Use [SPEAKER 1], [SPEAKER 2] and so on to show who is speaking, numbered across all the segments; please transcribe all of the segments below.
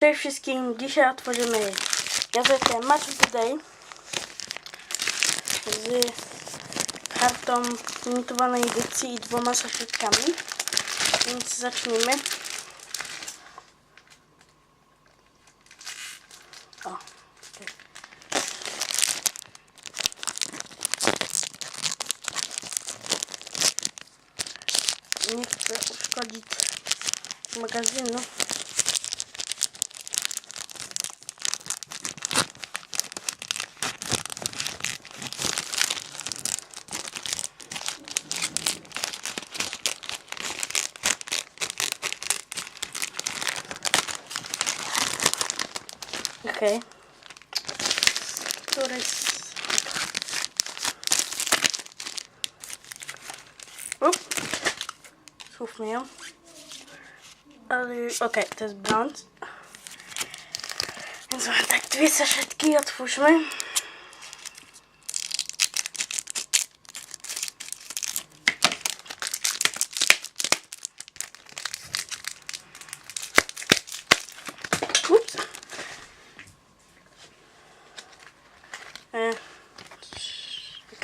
[SPEAKER 1] Cześć wszystkim, dzisiaj otworzymy gazetę Match of the Day z kartą limitowanej edycji i dwoma saszetkami, więc zacznijmy. O. Nie chcę uszkodzić magazynu. Ok. Torres. Oep. Schroefmeel. Oké, okay, het is brand. En zo had ik twee sachet kiat mij.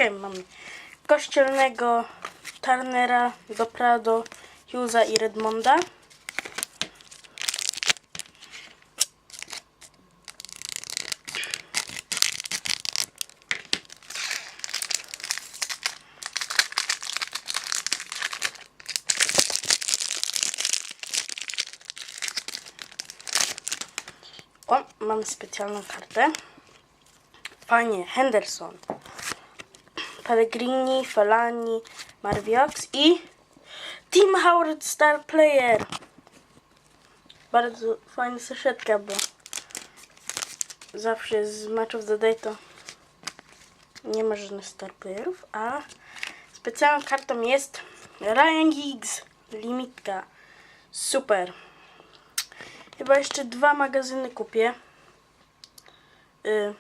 [SPEAKER 1] Okej, mamy kościelnego Turnera, Doprado, Hughesa i Redmonda. O, mamy specjalną kartę. Fajnie, Henderson, Pellegrini, Felani, Marviox i Team Howard Star Player. Bardzo fajna saszetka, bo zawsze z the Day to nie ma żadnych star playerów, a specjalną kartą jest Ryan Giggs, limitka. Super. Chyba jeszcze dwa magazyny kupię. Y,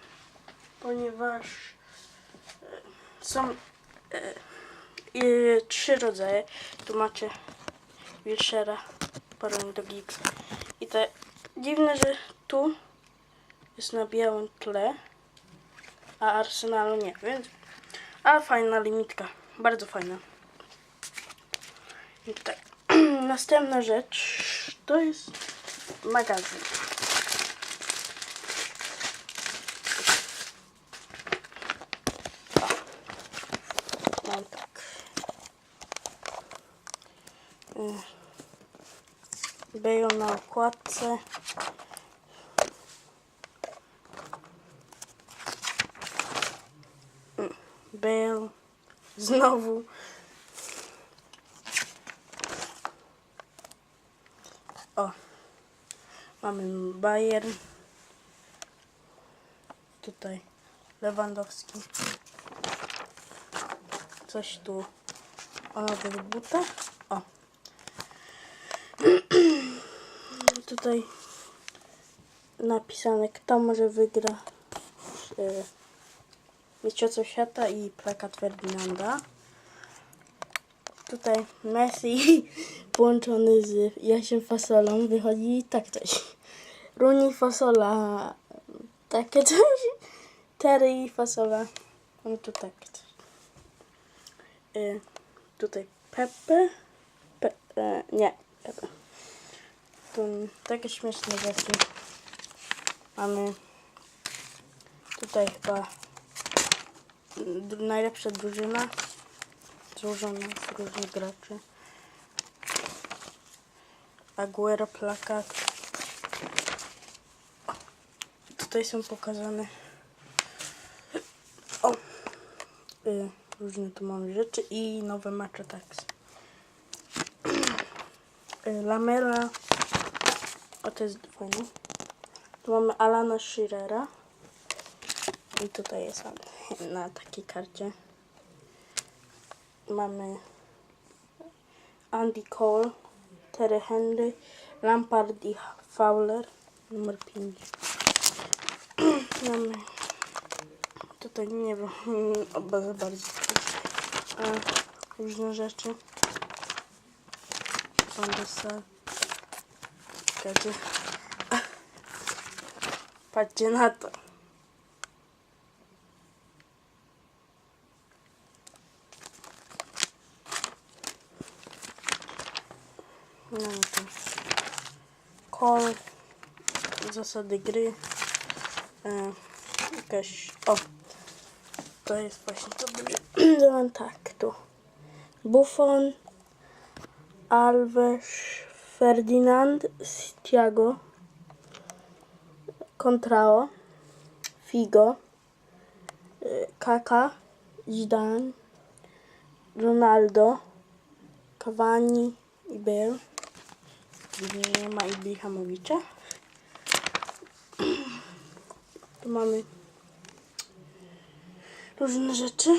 [SPEAKER 1] ponieważ są y, trzy rodzaje. Tu macie Wilshera, Paroń do Giggs. I te dziwne, że tu jest na białym tle, a Arsenalu nie, więc ale fajna limitka, bardzo fajna. I tak, następna rzecz to jest magazyn. O. Mam tak. Y, Bale na okładce. Mm, Bale. Znowu. O. Mamy Bayern. Tutaj Lewandowski. Coś tu o nowych butach. O. Tutaj napisane, kto może wygra e, Mistrzostwo Świata i plakat Ferdynanda. Tutaj Messi połączony z Jasiem Fasolą wychodzi tak coś. Runi Fasola, takie coś. Terry Fasola, no to tak coś. Y, tutaj Pepe, Pe, e, nie, Pepe. Tu takie śmieszne rzeczy. Mamy tutaj chyba najlepsza drużyna złożona z różnych graczy. Aguero plakat. Tutaj są pokazane o, y, różne tu mamy rzeczy i nowe mecze tax. Y, Lamela. O, to jest fajne. Tu mamy Alana Shearera. I tutaj jest on na takiej karcie. Mamy Andy Cole, Terry Henry, Lampard i Fowler, numer 5. Mamy tutaj nie wiem, oba za bardzo różne rzeczy. Pan Czekajcie. Patrzcie na to. No to. Call. Zasady gry. E, jakaś. O! To jest właśnie to. Dałem tak, tu. Buffon. Alves. Ferdinand. Thiago. Contrao. Figo. Kaka. Zidane. Ronaldo. Cavani i Bale. Nie ma Ibrahimowicza. Tu mamy różne rzeczy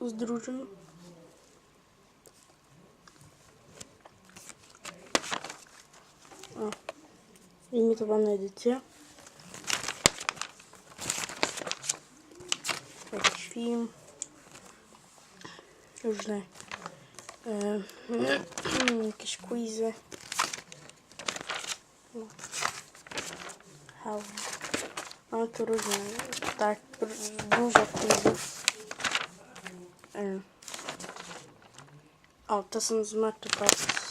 [SPEAKER 1] z drużyn. O, limitowana edycja. Jakiś film. Różne e, jakieś quizy. No. Mamy tu różne, tak, dużo quizów. E. O, to są z Match Tax.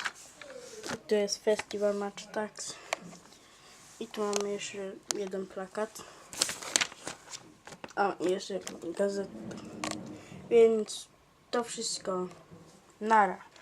[SPEAKER 1] Tu jest festiwal Match Tax. I tu mamy jeszcze jeden plakat. I jeszcze gazetę. Więc to wszystko. Nara.